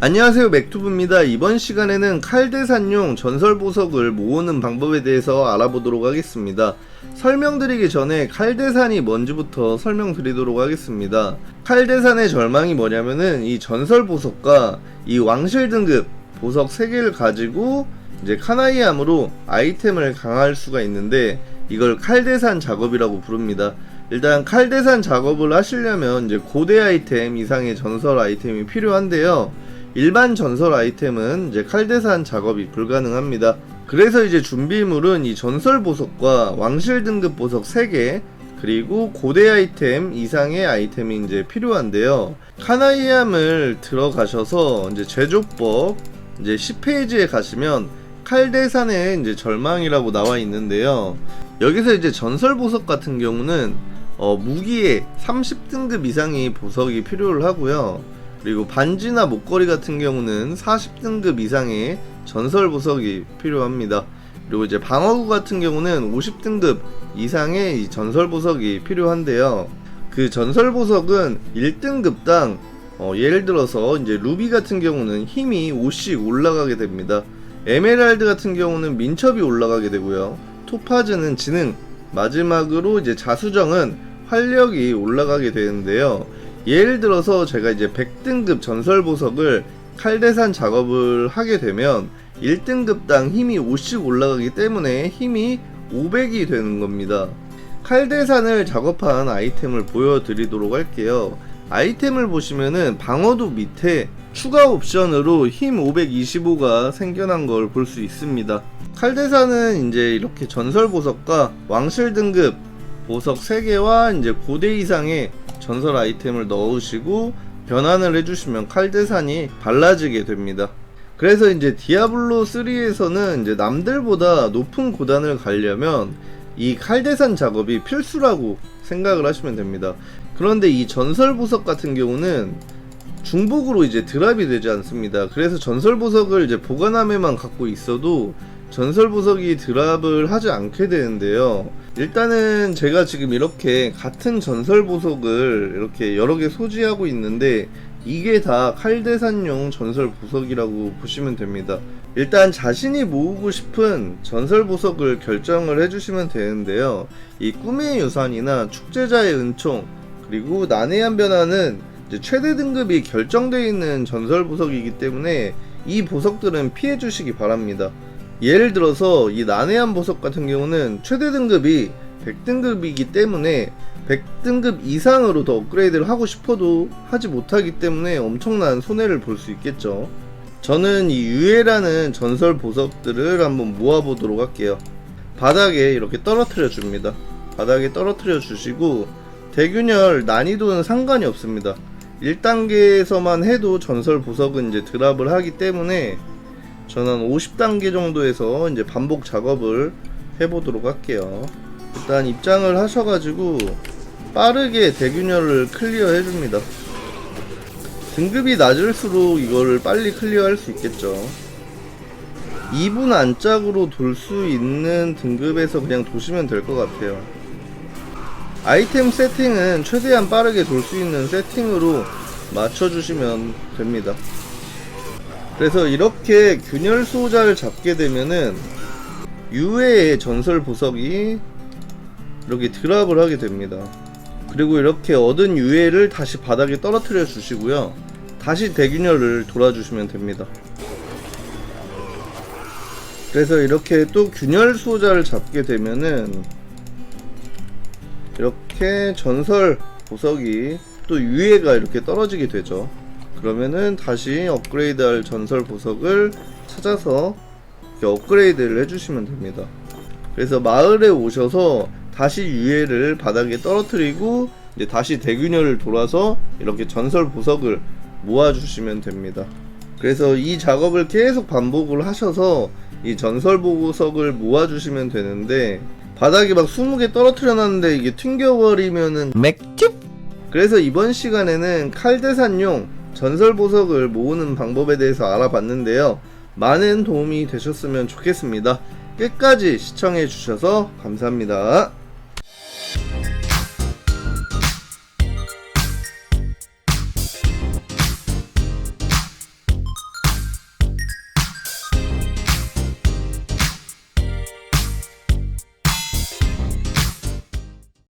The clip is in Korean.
안녕하세요 맥투브입니다. 이번 시간에는 칼대산용 전설 보석을 모으는 방법에 대해서 알아보도록 하겠습니다. 설명드리기 전에 칼대산이 뭔지부터 설명드리도록 하겠습니다. 칼대산의 절망이 뭐냐면은 이 전설 보석과 이 왕실 등급 보석 3개를 가지고 이제 카나이암으로 아이템을 강화할 수가 있는데 이걸 칼대산 작업이라고 부릅니다. 일단 칼대산 작업을 하시려면 이제 고대 아이템 이상의 전설 아이템이 필요한데요 일반 전설 아이템은 이제 칼대산 작업이 불가능합니다. 그래서 이제 준비물은 이 전설 보석과 왕실 등급 보석 3개 그리고 고대 아이템 이상의 아이템이 이제 필요한데요. 카나이암을 들어가셔서 이제 제조법 이제 10페이지에 가시면 칼대산의 이제 절망이라고 나와 있는데요. 여기서 이제 전설 보석 같은 경우는 어, 무기에 30등급 이상의 보석이 필요를 하고요. 그리고 반지나 목걸이 같은 경우는 40등급 이상의 전설 보석이 필요합니다. 그리고 이제 방어구 같은 경우는 50등급 이상의 이 전설 보석이 필요한데요. 그 전설 보석은 1등급당 어, 예를 들어서 이제 루비 같은 경우는 힘이 5씩 올라가게 됩니다. 에메랄드 같은 경우는 민첩이 올라가게 되고요. 토파즈는 지능, 마지막으로 이제 자수정은 활력이 올라가게 되는데요. 예를 들어서 제가 이제 100등급 전설 보석을 칼대산 작업을 하게 되면 1등급당 힘이 5씩 올라가기 때문에 힘이 500이 되는 겁니다. 칼대산을 작업한 아이템을 보여드리도록 할게요. 아이템을 보시면은 방어도 밑에 추가 옵션으로 힘 525가 생겨난 걸 볼 수 있습니다. 칼대산은 이제 이렇게 전설 보석과 왕실 등급 보석 3개와 이제 고대 이상의 전설 아이템을 넣으시고 변환을 해주시면 칼대산이 발라지게 됩니다. 그래서 이제 디아블로 3에서는 이제 남들보다 높은 고단을 가려면 이 칼대산 작업이 필수라고 생각을 하시면 됩니다. 그런데 이 전설 보석 같은 경우는 중복으로 이제 드랍이 되지 않습니다. 그래서 전설 보석을 이제 보관함에만 갖고 있어도 전설 보석이 드랍을 하지 않게 되는데요. 일단은 제가 지금 이렇게 같은 전설 보석을 이렇게 여러 개 소지하고 있는데 이게 다 칼대산용 전설 보석이라고 보시면 됩니다. 일단 자신이 모으고 싶은 전설 보석을 결정을 해주시면 되는데요. 이 꿈의 유산이나 축제자의 은총 그리고 난해한 변화는 최대 등급이 결정되어 있는 전설 보석이기 때문에 이 보석들은 피해 주시기 바랍니다. 예를 들어서 이 난해한 보석 같은 경우는 최대 등급이 100등급이기 때문에 100등급 이상으로 더 업그레이드를 하고 싶어도 하지 못하기 때문에 엄청난 손해를 볼 수 있겠죠. 저는 이 유해라는 전설 보석들을 한번 모아보도록 할게요. 바닥에 이렇게 떨어뜨려 줍니다. 바닥에 떨어뜨려 주시고 대균열 난이도는 상관이 없습니다. 1단계에서만 해도 전설 보석은 이제 드랍을 하기 때문에 저는 50단계 정도에서 이제 반복 작업을 해보도록 할게요. 일단 입장을 하셔가지고 빠르게 대균열을 클리어 해줍니다. 등급이 낮을수록 이거를 빨리 클리어 할 수 있겠죠. 2분 안짝으로 돌 수 있는 등급에서 그냥 도시면 될 것 같아요. 아이템 세팅은 최대한 빠르게 돌 수 있는 세팅으로 맞춰주시면 됩니다. 그래서 이렇게 균열 수호자를 잡게 되면은 유해의 전설 보석이 이렇게 드랍을 하게 됩니다. 그리고 이렇게 얻은 유해를 다시 바닥에 떨어뜨려 주시고요. 다시 대균열을 돌아주시면 됩니다. 그래서 이렇게 또 균열 수호자를 잡게 되면은 이렇게 전설 보석이 또 유해가 이렇게 떨어지게 되죠. 그러면은 다시 업그레이드할 전설 보석을 찾아서 업그레이드를 해주시면 됩니다. 그래서 마을에 오셔서 다시 유해를 바닥에 떨어뜨리고 이제 다시 대균열을 돌아서 이렇게 전설 보석을 모아주시면 됩니다. 그래서 이 작업을 계속 반복을 하셔서 이 전설 보석을 모아주시면 되는데 바닥에 막 20개 떨어뜨려 놨는데 이게 튕겨버리면은 맥주 그래서 이번 시간에는 칼대산용 전설 보석을 모으는 방법에 대해서 알아봤는데요. 많은 도움이 되셨으면 좋겠습니다. 끝까지 시청해 주셔서 감사합니다.